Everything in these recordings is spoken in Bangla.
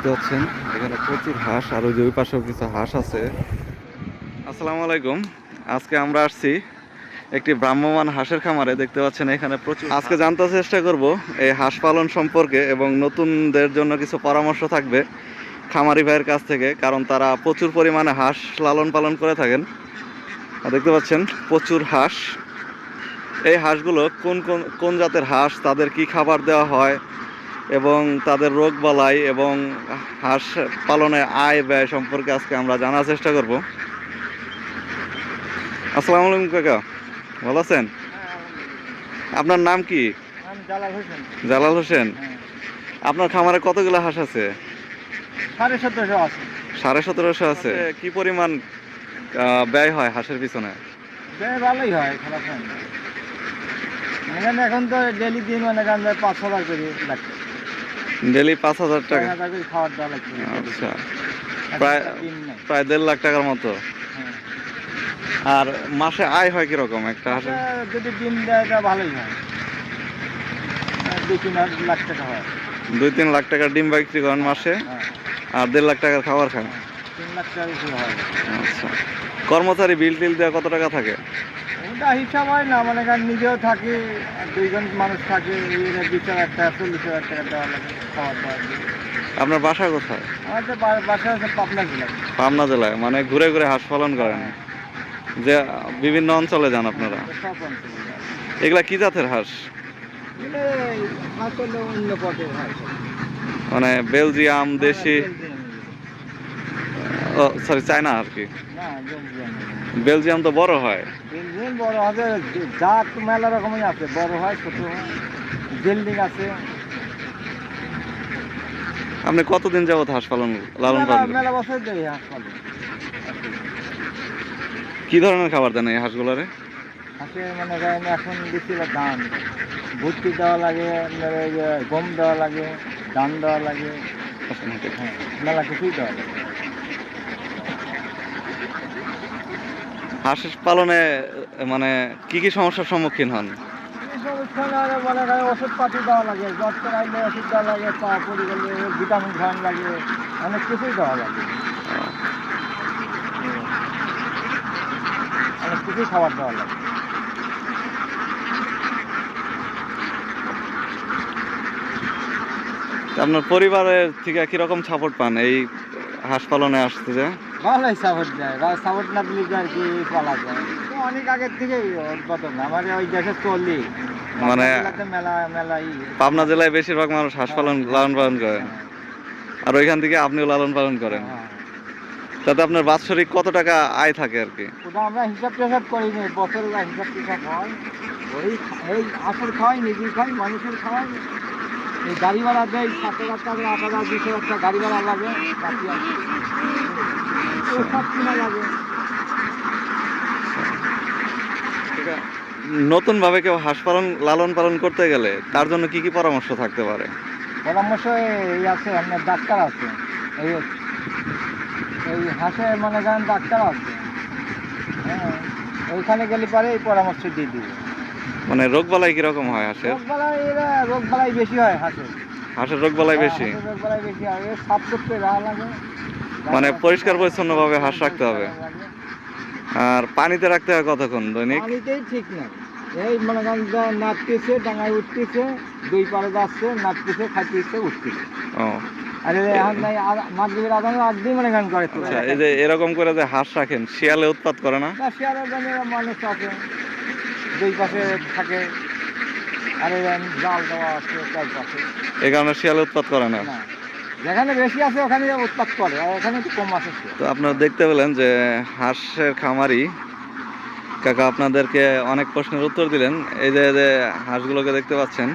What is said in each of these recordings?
দেখতে পাচ্ছেন এখানে প্রচুর হাঁস, আর ওই যে ওই পাশেও কিছু হাঁস আছে। আসসালামু আলাইকুম। আজকে আমরা আসছি একটি ভ্রাম্যমান হাঁসের খামারে। দেখতে পাচ্ছেন এখানে প্রচুর আজকে জানতে চেষ্টা করব এই হাঁস পালন সম্পর্কে এবং নতুনদের জন্য কিছু পরামর্শ থাকবে খামারি ভাইয়ের কাছ থেকে, কারণ তারা প্রচুর পরিমাণে হাঁস লালন পালন করে থাকেন। দেখতে পাচ্ছেন প্রচুর হাঁস। এই হাঁসগুলো কোন কোন কোন জাতের হাঁস, তাদের কি খাবার দেওয়া হয় এবং তাদের রোগ বালাই এবং হাঁস পালনে আয় ব্যয় সম্পর্কে আজকে আমরা জানার চেষ্টা করব। আসসালামু আলাইকুম কাকা ভালো আছেন? আপনার নাম কি? জালাল হোসেন। হ্যাঁ। আপনার খামারে কতগুলো হাঁস আছে? সাড়ে সতেরোশো আছে। সাড়ে সতেরোশো আছে। কি পরিমাণ ব্যয় হয় হাঁসের পিছনে? ভালোই হয় খারাপ হয়। এখন তো ডেলি দিন মানে গান যায় পাঁচ হাজার করে লাগছে। ডেলি পাঁচ হাজার টাকা। আচ্ছা। প্রায়- প্রায় দেড় লাখ টাকার মতো। হ্যাঁ। আর মাসে আয় হয় কীরকম একটা হাঁসের আচ্ছা, যদি দিন দেয় তা ভালোই হয়। দুই তিন লাখ টাকা হয়। দুই তিন লাখ টাকার ডিম বিক্রি করেন মাসে হ্যাঁ। আর দেড় লাখ টাকার খাবার খান। তিন লাখ টাকা হয়। আচ্ছা। কর্মচারী বিল টিল দেওয়া কত টাকা থাকে? ওটা হিসাব হয় না মানে নিজেও থাকি দুইজন মানুষ থাকে বিশ হাজার টাকা চল্লিশ হাজার টাকা দেওয়া লাগে খাওয়ার আপনার বাসা কোথায়? আমাদের বাসা হচ্ছে পাবনা জেলায় পাবনা জেলায় মানে ঘুরে ঘুরে হাঁস পালন করেন? যে বিভিন্ন অঞ্চলে যান আপনারা? সব অঞ্চলে। এগুলা কি জাতের হাঁস? অন্য হাঁস। মানে বেলজিয়াম দেশি? হ্যাঁ, ও সরি চায়না আর কি? না, বেলজিয়াম তো বড় হয়। বেলজিয়াম বড় হবে জাত মেলা রকমই আছে বড় হয় ছোট হয় বিল্ডিং আছে। আপনি কতদিন যাবত হাঁস পালন লালন পালন? মেলা বছর দেয় হাঁস পালন। কি ধরনের খাবার দেন এই হাঁসগুলোরে? হাঁসে মানে করেন এখন বেশি দাম ভর্তি দেওয়া লাগে গম দেওয়া লাগে ধান দেওয়া লাগে। হ্যাঁ মেলা কিছুই দেওয়া লাগে। হাঁস পালনে মানে কি কি সমস্যার সম্মুখীন হন? ওষুধ পাতি দেওয়া লাগে জ্বর আইলে ওষুধ দেওয়া লাগে পা পড়ে গেলে ভিটামিন খাওয়ানো লাগে অনেক কিছুই দেওয়া লাগে অনেক কিছুই খাবার দেওয়া লাগে আপনার পরিবারের থেকে কীরকম সাপোর্ট পান? এই হাঁস পালনে আসতে যে ভালোই সাপোর্ট দেয়। সাপোর্ট না দিলে আর কি পালা যায়। অনেক আগের থেকেই উদ্বোধন আমার ওই দেশে চলি। মানে- মেলা মেলাই। পাবনা জেলায় বেশিরভাগ মানুষ হাঁস পালন লালন পালন করে। আর ওইখান থেকে আপনিও লালন পালন করেন। হ্যাঁ। তাতে আপনার বাৎসরিক কত টাকা আয় থাকে আর কি? ওটা আমরা হিসাব টেসাব করিনি বছরের হিসাব টেসাব হয়। ওই এই আসল খাওয়াই নিজেই খাই মানুষের খাওয়াই। এই গাড়ি ভাড়া দেয় সাত হাজার টাকা আট হাজার হাজার টাকা গাড়ি ভাড়া লাগে। বাকি আর সব কিনা লাগে। নতুন ভাবে কেউ হাঁস পালন লালন পালন করতে গেলে তার জন্য কি কি পরামর্শ থাকতে পারে? পরামর্শ এই আছে আপনার ডাক্তার আছে। এই এই হাঁসে মনে করেন ডাক্তার আছে। হ্যাঁ ওইখানে গেলে পরে এই পরামর্শ দিয়ে দিবে। মানে রোগ বালাই কীরকম হয় হাঁসের? রোগ বালাই এরা রোগ বালাই বেশি হয় হাঁসের। হাঁসের রোগ বালাই হ্যাঁ, বেশি? রোগ বালাই বেশি হয়। সাফ করতে লাগে। মানে পরিষ্কার পরিচ্ছন্নভাবে হাঁস রাখতে হবে। আর পানিতে রাখতে হয় কতক্ষণ দৈনিক? পানিতেই ঠিক না। এই মনে করেন নাচতেছে ডাঙায় উঠতেছে দুই পারে যাচ্ছে নাচতেছে খাইতেছে উঠতেছে। ও। আর এখন নাই মাগরীবের আদানো একদিন মনে গান করে আচ্ছা এই যে এরকম করে যে হাঁস রাখেন শিয়ালে উৎপাত করে না? না শিয়ালের জন্য মানুষ আছে। দুই পাশে থাকে আর জাল দেওয়া আছে চার পাশে। এই কারণে শিয়ালে উৎপাত করে না? যেখানে বেশি আছে ওখানে উৎপাত করে আর এখানে একটু কম আছে তো আপনারা দেখতে পেলেন যে হাঁসের খামারি কাকা আপনাদেরকে অনেক প্রশ্নের উত্তর দিলেন। এই যে যে হাঁসগুলোকে দেখতে পাচ্ছেন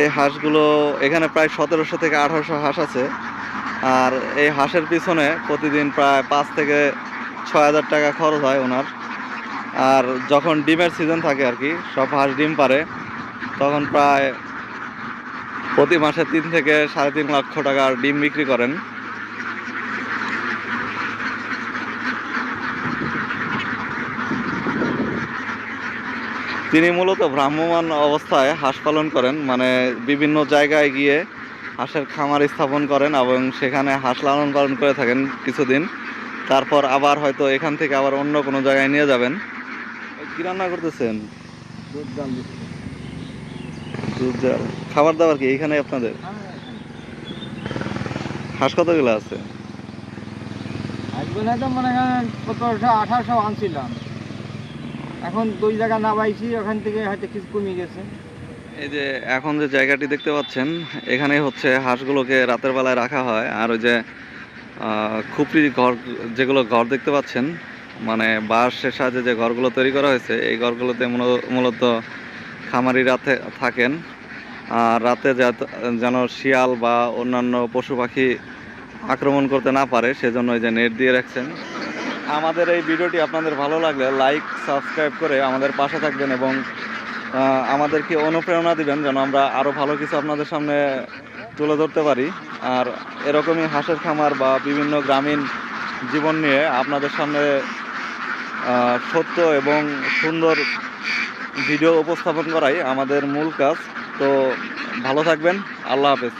এই হাঁসগুলো এখানে প্রায় সতেরোশো থেকে আঠারোশো হাঁস আছে। আর এই হাঁসের পিছনে প্রতিদিন প্রায় পাঁচ থেকে ছয় হাজার টাকা খরচ হয় ওনার। আর যখন ডিমের সিজন থাকে আর কি, সব হাঁস ডিম পারে, তখন প্রায় প্রতি মাসে তিন থেকে সাড়ে তিন লক্ষ টাকার ডিম বিক্রি করেন। তিনি মূলত ভ্রাম্যমাণ অবস্থায় হাঁস পালন করেন মানে বিভিন্ন জায়গায় গিয়ে হাঁসের খামার স্থাপন করেন এবং সেখানে হাঁস লালন পালন করে থাকেন কিছুদিন। তারপর আবার হয়তো এখান থেকে আবার অন্য কোনো জায়গায় নিয়ে যাবেন। কি রান্না করতেছেন? দুধ জাল খাবার দাবার কি এইখানে আপনাদের? হাঁস কতগুলো আছে? তো মনে করেন সতেরোশো আঠারোশো আনছিলাম। এখন দুই জায়গা ওখান থেকে হয়তো কিছু কমে গেছে। এই যে এখন যে জায়গাটি দেখতে পাচ্ছেন এখানে হচ্ছে হাঁসগুলোকে রাতের বেলায় রাখা হয়। আর ওই যে খুপড়ি ঘর যেগুলো ঘর দেখতে পাচ্ছেন মানে বাঁশের সাহায্যে যে ঘরগুলো তৈরি করা হয়েছে, এই ঘরগুলোতে মূল- মূলত খামারি রাতে থাকেন। আর রাতে যেন শিয়াল বা অন্যান্য পশু পাখি আক্রমণ করতে না পারে, সেজন্য এই যে নেট দিয়ে রাখছেন। আমাদের এই ভিডিওটি আপনাদের ভালো লাগলে লাইক, সাবস্ক্রাইব করে আমাদের পাশে থাকবেন এবং আমাদেরকে অনুপ্রেরণা দিবেন যেন আমরা আরও ভালো কিছু আপনাদের সামনে তুলে ধরতে পারি। আর এরকমই হাঁসের খামার বা বিভিন্ন গ্রামীণ জীবন নিয়ে আপনাদের সামনে সত্য এবং সুন্দর ভিডিও উপস্থাপন করাই আমাদের মূল কাজ। তো ভালো থাকবেন। আল্লাহ হাফেজ।